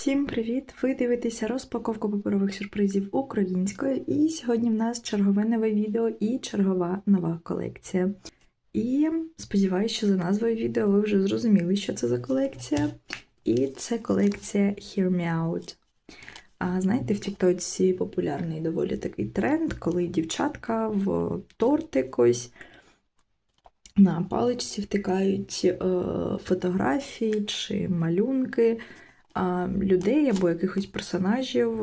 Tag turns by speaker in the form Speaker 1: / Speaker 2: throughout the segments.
Speaker 1: Всім привіт! Ви дивитеся розпаковку паперових сюрпризів українською, і сьогодні в нас чергове нове відео і чергова нова колекція. І сподіваюся, що за назвою відео ви вже зрозуміли, що це за колекція. І це колекція Hear Me Out. А знаєте, в Тіктоці популярний доволі такий тренд, коли дівчатка в тортик ось на паличці втикають е, фотографії чи малюнки людей або якихось персонажів,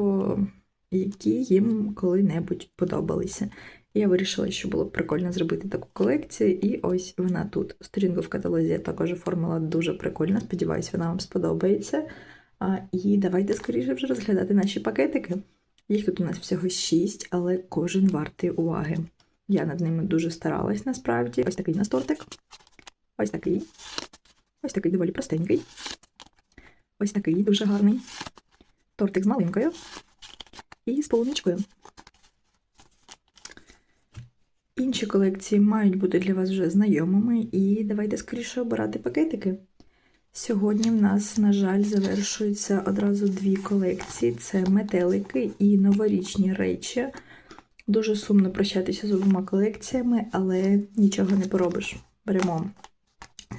Speaker 1: які їм коли-небудь подобалися. Я вирішила, що було б прикольно зробити таку колекцію, і ось вона тут. Сторінку в каталозі я також оформила дуже прикольно. Сподіваюсь, вона вам сподобається. А, І давайте скоріше вже розглядати наші пакетики. Їх тут у нас всього 6, але кожен вартий уваги. Я над ними дуже старалась насправді. Ось такий у нас тортик. Ось такий. Ось такий доволі простенький. Ось такий дуже гарний. Тортик з малинкою і з полуничкою. Інші колекції мають бути для вас вже знайомими, і давайте скоріше обирати пакетики. Сьогодні в нас, на жаль, завершуються одразу дві колекції: це метелики і новорічні речі. Дуже сумно прощатися з обома колекціями, але нічого не поробиш. Беремо,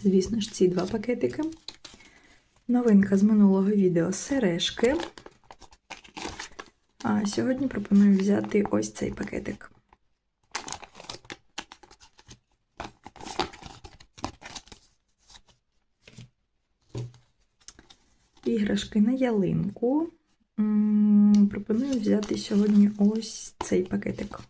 Speaker 1: звісно ж, ці два пакетики. Новинка з минулого відео сережки. А сьогодні пропоную взяти ось цей пакетик. Іграшки на ялинку. Пропоную взяти сьогодні ось цей пакетик.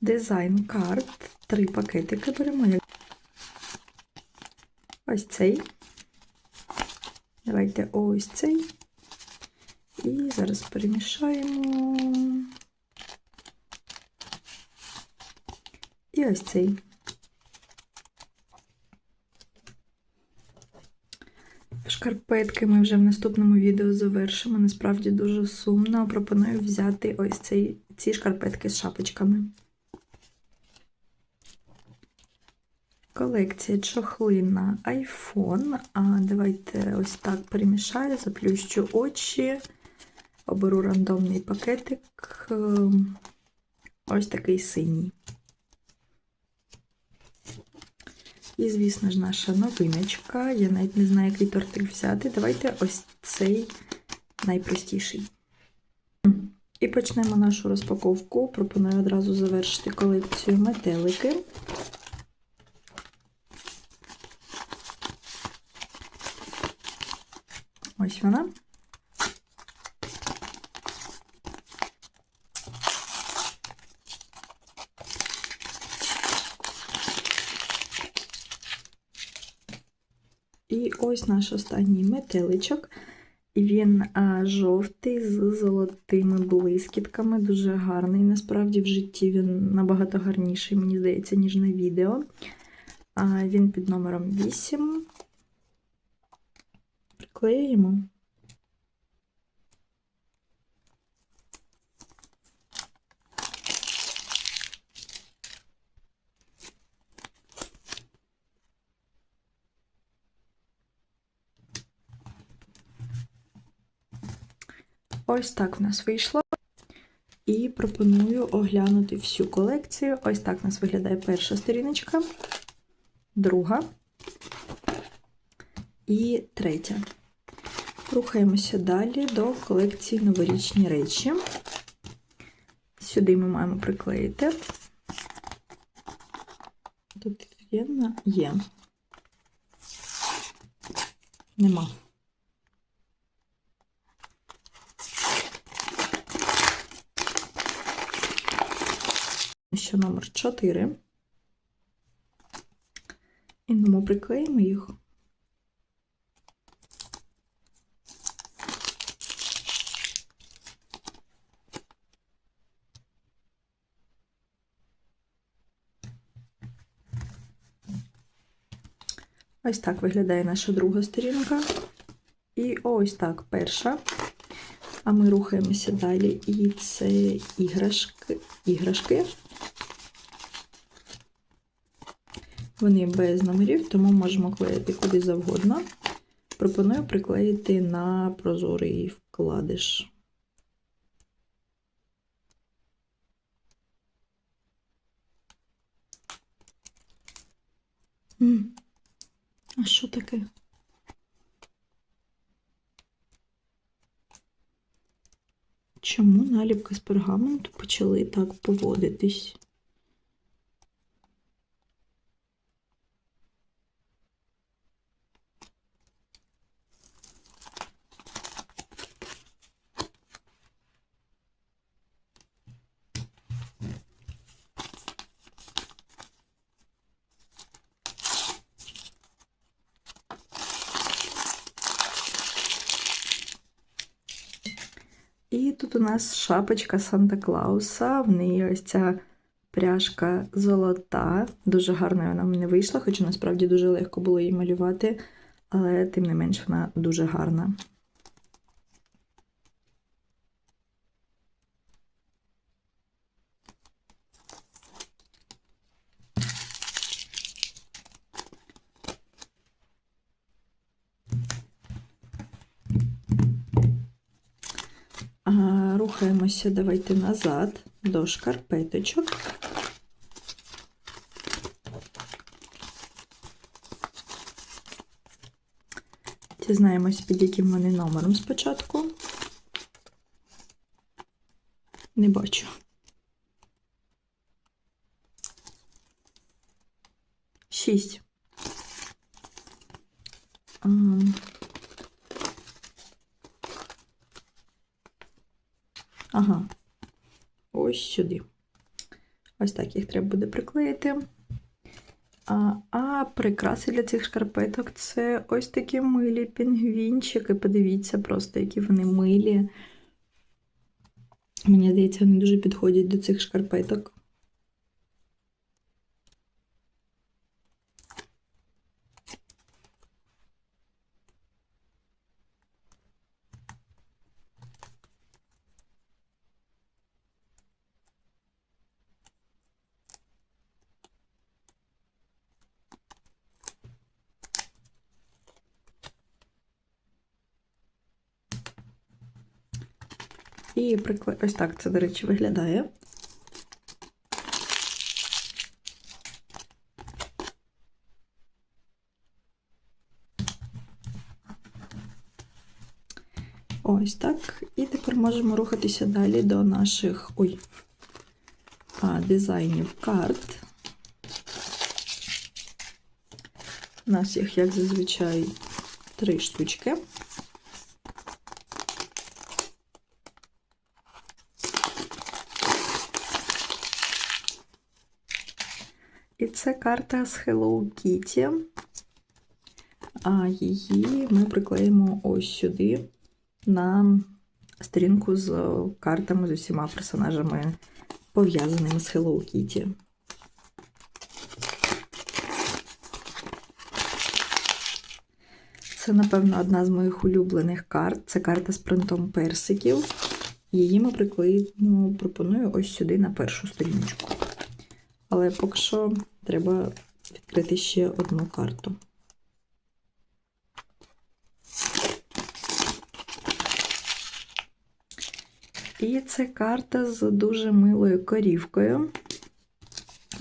Speaker 1: Дизайн карт. Три пакетики беремо. Ось цей. Давайте ось цей. І зараз перемішаємо. І ось цей. Шкарпетки ми вже в наступному відео завершимо. Насправді дуже сумно. Пропоную взяти ось цей, ці шкарпетки з шапочками. Колекція чохли на iPhone. А давайте ось так перемішаю, заплющу очі, оберу рандомний пакетик. Ем, Ось такий синій. І, звісно ж, наша новиночка. Я навіть не знаю, який тортик взяти. Давайте ось цей найпростіший. І почнемо нашу розпаковку. Пропоную одразу завершити колекцію метелики. Ось вона. І ось наш останній метеличок. Він а, жовтий з золотими блискітками, дуже гарний. Насправді в житті він набагато гарніший, мені здається, ніж на відео. А, Він під номером 8. Приклеюємо. Ось так в нас вийшло. І пропоную оглянути всю колекцію. Ось так в нас виглядає перша сторіночка, друга і третя. Рухаємося далі до колекції новорічні речі. Сюди ми маємо приклеїти. Тут є? Є. Нема. Ще номер 4. І ми приклеїмо їх. Ось так виглядає наша друга сторінка. І ось так перша. А ми рухаємося далі. І це іграшки. іграшки. Вони без номерів, тому можемо клеїти куди завгодно. Пропоную приклеїти на прозорий вкладиш. М, А що таке? Чому наліпки з пергаменту почали так поводитись? І тут у нас шапочка Санта Клауса. В неї ось ця пряжка золота. Дуже гарно вона мені вийшла, хоча насправді дуже легко було її малювати, але тим не менш вона дуже гарна. Рухаємося, давайте назад до шкарпеточок. Дізнаємось, під яким вони номером спочатку. Не бачу. Шість. Ага, ось сюди. Ось так їх треба буде приклеїти. А, а прикраси для цих шкарпеток це ось такі милі пінгвінчики. Подивіться просто, які вони милі. Мені здається, вони дуже підходять до цих шкарпеток. І прикле... ось так це, до речі, виглядає. Ось так. І тепер можемо рухатися далі до наших ой, а, дизайнів карт. У нас їх, як зазвичай, три штучки. І це карта з Hello Kitty. А її ми приклеїмо ось сюди на сторінку з картами з усіма персонажами, пов'язаними з Hello Kitty. Це, напевно, одна з моїх улюблених карт. Це карта з принтом персиків. Її ми приклеїмо, пропоную ось сюди на першу сторіночку. Але поки що треба відкрити ще одну карту. І це карта з дуже милою корівкою.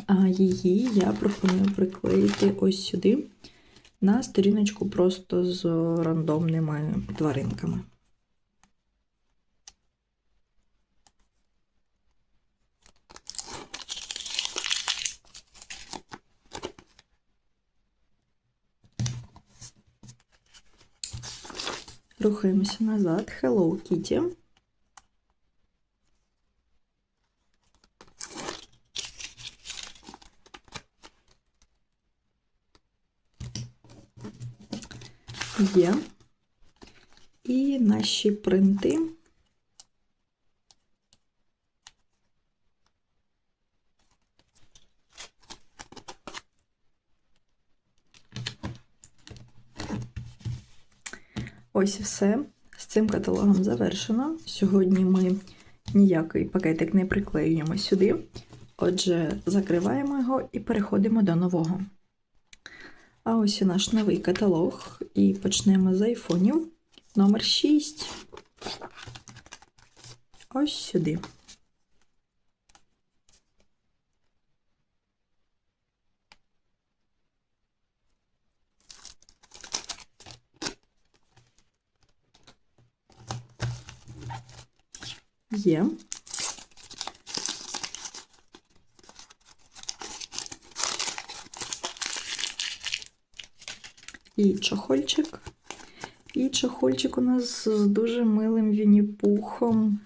Speaker 1: А її я пропоную приклеїти ось сюди на сторіночку просто з рандомними тваринками. Рухаємося назад. Hello Kitty. Є. І наші принти. Ось і все. З цим каталогом завершено. Сьогодні ми ніякий пакетик не приклеюємо сюди. Отже, закриваємо його і переходимо до нового. А ось і наш новий каталог. І почнемо з айфонів. Номер 6. Ось сюди. Є. І чохольчик. І чохольчик у нас з дуже милим вінні-пухом.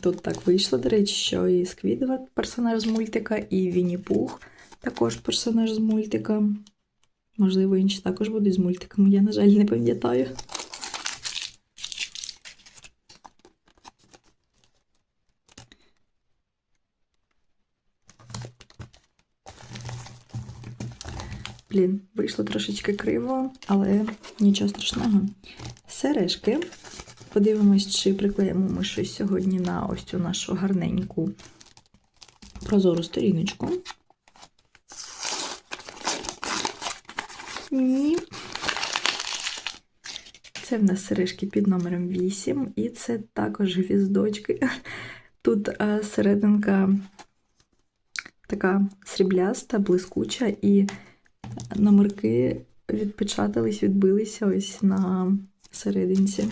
Speaker 1: Тут так вийшло, до речі, що і Сквідова персонаж з мультика, і Вінні-Пух також персонаж з мультика. Можливо, інші також будуть з мультиками, я, на жаль, не пам'ятаю. Блін, вийшло трошечки криво, але нічого страшного. Сережки. Подивимось, чи приклеїмо ми щось сьогодні на ось цю нашу гарненьку прозору сторіночку. Ні. Це в нас сережки під номером 8, і це також гвіздочки. Тут серединка така срібляста, блискуча, і номерки відпечатались, відбилися ось на серединці.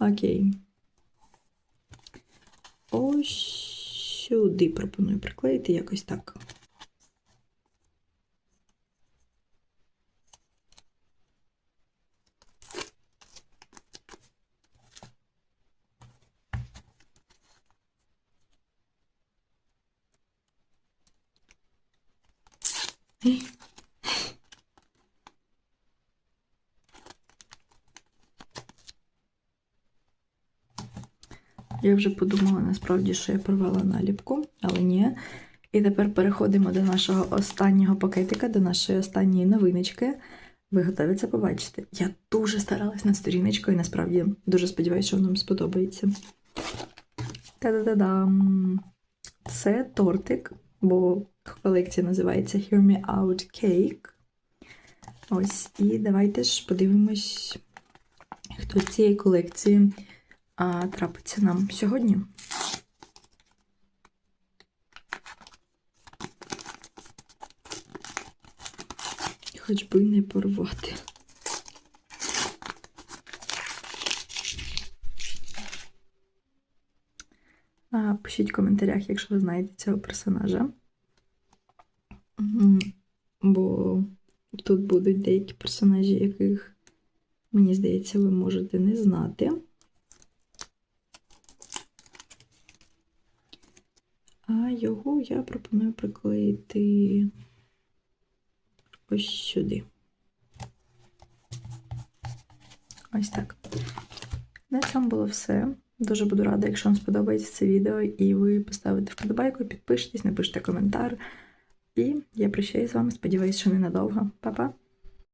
Speaker 1: Окей. Ось сюди пропоную приклеїти якось так. Ей. Я вже подумала насправді, що я порвала наліпку, але ні. І тепер переходимо до нашого останнього пакетика, до нашої останньої новиночки. Ви готові це побачити? Я дуже старалась над сторіночкою, і насправді дуже сподіваюся, що вам сподобається. Та-да-да-дам! Це тортик, бо колекція називається Hear Me Out Cake. Ось, і давайте ж подивимось, хто з цієї колекції а, трапиться нам сьогодні. Хоч би не порвати. А, Пишіть в коментарях, якщо ви знаєте цього персонажа. Бо тут будуть деякі персонажі, яких, мені здається, ви можете не знати. А його я пропоную приклеїти ось сюди. Ось так. На цьому було все. Дуже буду рада, якщо вам сподобається це відео, і ви поставите вподобайку, підпишитесь, напишите коментар. І я прощаюсь з вами. Сподіваюсь, що ненадовго. Па-па!